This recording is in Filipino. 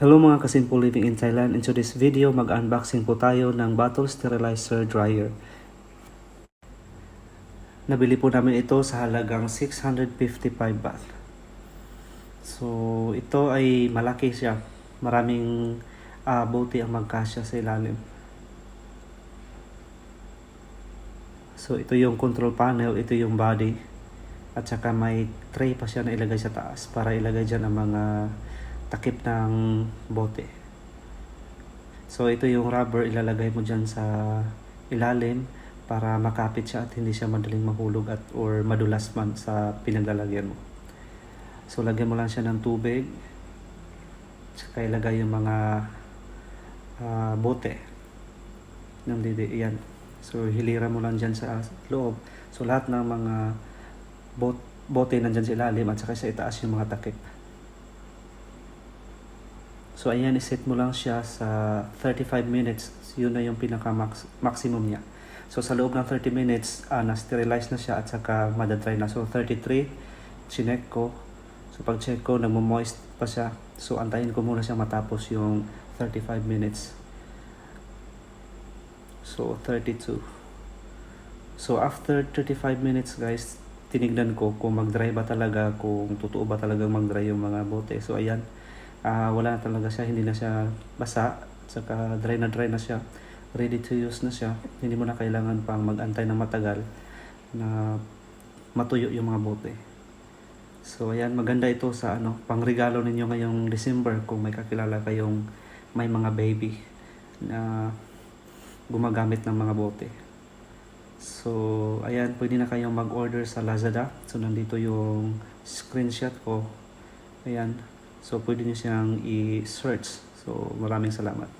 Hello mga kasimple living in Thailand. In today's video, mag-unboxing po tayo ng bottle sterilizer dryer. Nabili po namin ito sa halagang 655 baht. So, ito ay malaki siya. Maraming uh, bote ang magkasya sa ilalim. So, ito yung control panel, ito yung body. At saka may tray pa siya na ilagay sa taas para ilagay dyan ang mga takip ng bote. So ito yung rubber ilalagay mo dyan sa ilalim para makapit siya at hindi siya madaling mahulog at or madulas man sa pinaglalagyan mo. So lagyan mo lang siya ng tubig. Saka ilagay yung mga ah, bote ng didi. Yan. So hilira mo lang dyan sa loob. So lahat ng mga bot bote nandyan sa ilalim at saka sa itaas yung mga takip. So ayan, iset mo lang siya sa 35 minutes. Yun na yung pinaka max, maximum niya. So sa loob ng 30 minutes, uh, na-sterilize na siya at saka madadry na. So 33, chinek ko. So pag check ko, nagmo-moist pa siya. So antayin ko muna siya matapos yung 35 minutes. So 32. So after 35 minutes guys, tinignan ko kung mag-dry ba talaga, kung totoo ba talagang mag-dry yung mga bote. So ayan, ah wala na talaga siya, hindi na siya basa, saka dry na dry na siya, ready to use na siya. Hindi mo na kailangan pang mag-antay ng matagal na matuyo yung mga bote. So ayan, maganda ito sa ano, pangregalo ninyo ngayong December kung may kakilala kayong may mga baby na gumagamit ng mga bote. So, ayan, pwede na kayong mag-order sa Lazada. So, nandito yung screenshot ko. Ayan. So, pwede nyo siyang i-search. So, maraming salamat.